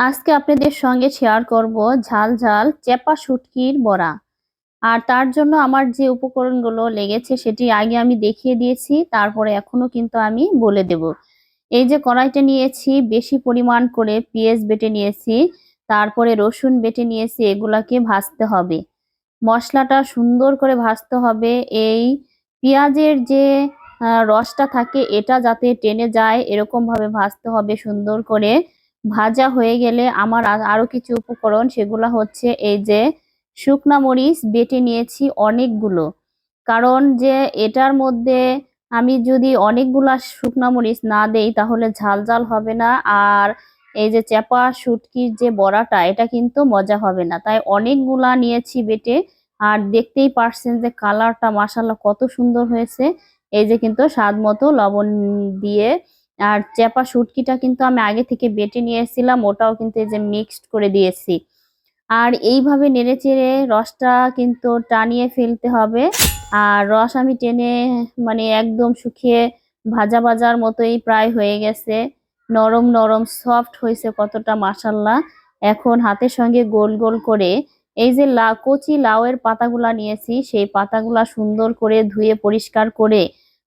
আজকে আপনাদের সঙ্গে শেয়ার করব ঝাল ঝাল চেপা শুটকির বড়া। আর তার জন্য আমার যে উপকরণগুলো লেগেছে সেটি আগে আমি দেখিয়ে দিয়েছি, তারপরে এখনও কিন্তু আমি বলে দেব। এই যে কড়াইটা নিয়েছি, বেশি পরিমাণ করে পেঁয়াজ বেটে নিয়েছি, তারপরে রসুন বেটে নিয়েছি, এগুলাকে ভাজতে হবে। মশলাটা সুন্দর করে ভাজতে হবে। এই পেঁয়াজের যে রসটা থাকে, এটা যাতে টেনে যায় এরকম ভাবে ভাজতে হবে সুন্দর করে। ভাজা হয়ে গেলে আমার আরও কিছু উপকরণ, সেগুলো হচ্ছে এই যে শুকনা মরিচ বেটে নিয়েছি অনেকগুলো। কারণ যে এটার মধ্যে আমি যদি অনেকগুলা শুকনা মরিচ না দেই, তাহলে ঝাল ঝাল হবে না। আর এই যে চেপা শুটকির যে বড়াটা, এটা কিন্তু মজা হবে না। তাই অনেকগুলা নিয়েছি বেটে। আর দেখতেই পারছেন যে কালারটা মাসাল্লাহ কত সুন্দর হয়েছে। এই যে কিন্তু স্বাদ মতো লবণ দিয়ে আর চেপা শুটকিটা কিন্তু আমি আগে থেকে বেটে নিয়ে এসেছিলাম ওটাও কিন্তু এই যে মিক্সড করে দিয়েছি। আর এইভাবে নেড়ে চেড়ে রসটা কিন্তু টানিয়ে ফেলতে হবে। আর রস আমি টেনে মানে একদম শুকিয়ে ভাজা ভাজার মতোই প্রায় হয়ে গেছে। নরম নরম সফট হয়েছে কতটা মাসাল্লা এখন হাতের সঙ্গে গোল গোল করে এই যে লা কচি লাউয়ের পাতাগুলা নিয়েছি, সেই পাতাগুলা সুন্দর করে ধুয়ে পরিষ্কার করে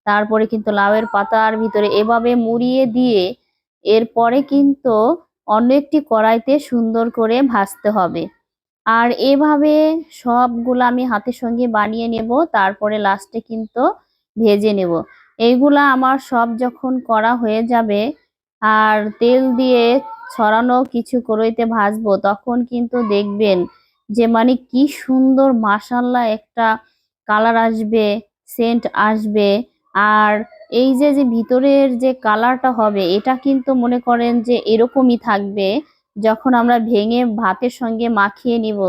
তারপরে কিন্তু লাউয়ের পাতার ভিতরে এভাবে মুড়িয়ে দিয়ে এরপরে কিন্তু অন্য একটি কড়াইতে সুন্দর করে ভাজতে হবে। আর এভাবে সবগুলো আমি হাতের সঙ্গে বানিয়ে নেব, তারপরে লাস্টে কিন্তু ভেজে নেব। এইগুলা আমার সব যখন করা হয়ে যাবে আর তেল দিয়ে ছড়ানো কিছু কড়াইতে ভাজবো, তখন কিন্তু দেখবেন যে মানে কি সুন্দর মাসাল্লা একটা কালার আসবে সেন্ট আসবে। আর এই যে যে ভিতরের যে কালারটা হবে, এটা কিন্তু মনে করেন যে এরকমই থাকবে, যখন আমরা ভেঙে ভাতের সঙ্গে মাখিয়ে নিব,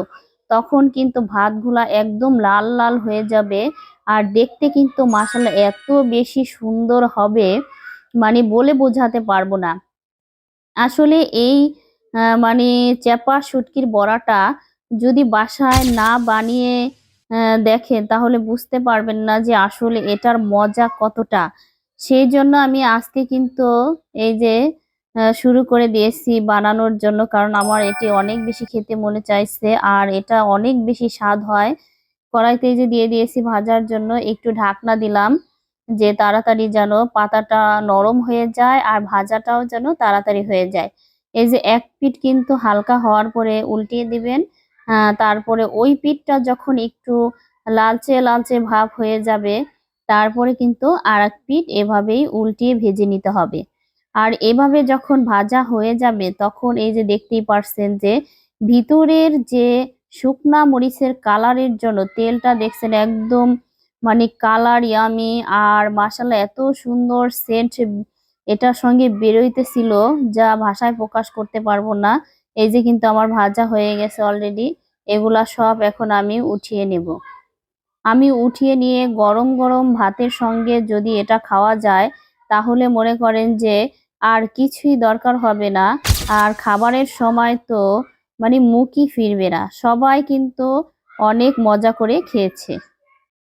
তখন কিন্তু ভাতগুলা একদম লাল লাল হয়ে যাবে। আর দেখতে কিন্তু মাসালা এত বেশি সুন্দর হবে মানে বলে বোঝাতে পারব না। আসলে এই মানে চেপা শুটকির বড়াটা যদি বাসায় না বানিয়ে দেখেন, তাহলে বুঝতে পারবেন না যে আসলে এটার মজা কতটা। সেই জন্য আমি আজকে কিন্তু এই যে শুরু করে দিয়েছি বানানোর জন্য, কারণ আমার এটি অনেক বেশি খেতে মনে চাইছে, আর এটা অনেক বেশি স্বাদ হয়। কড়াইতে যে দিয়ে দিয়েছি ভাজার জন্য, একটু ঢাকনা দিলাম, যে তাড়াতাড়ি যেন পাতাটা নরম হয়ে যায় আর ভাজাটাও যেন তাড়াতাড়ি হয়ে যায়। এই যে এক পিঠ কিন্তু হালকা হওয়ার পরে উল্টিয়ে দিবেন তারপরে ওই পিঠটা যখন একটু লালচে লালচে ভাব হয়ে যাবে, তারপরে কিন্তু আর এক পিঠ এভাবেই উল্টিয়ে ভেজে নিতে হবে। আর এভাবে যখন ভাজা হয়ে যাবে, তখন এই যে দেখতেই পারছেন যে ভিতরের যে শুকনা মরিচের কালারের জন্য তেলটা দেখছেন একদম মানে কালার ইয়ামি, আর মাসালা এত সুন্দর সেন্ট এটার সঙ্গে বেরোইতেছিল, যা ভাষায় প্রকাশ করতে পারব না। এই যে কিন্তু আমার ভাজা হয়ে গেছে অলরেডি এগুলা সব এখন আমি উঠিয়ে নেব। আমি উঠিয়ে নিয়ে গরম গরম ভাতের সঙ্গে যদি এটা খাওয়া যায়, তাহলে মনে করেন যে আর কিছুই দরকার হবে না। আর খাবারের সময় তো মানে মুখই ফিরবে না। সবাই কিন্তু অনেক মজা করে খেয়েছে।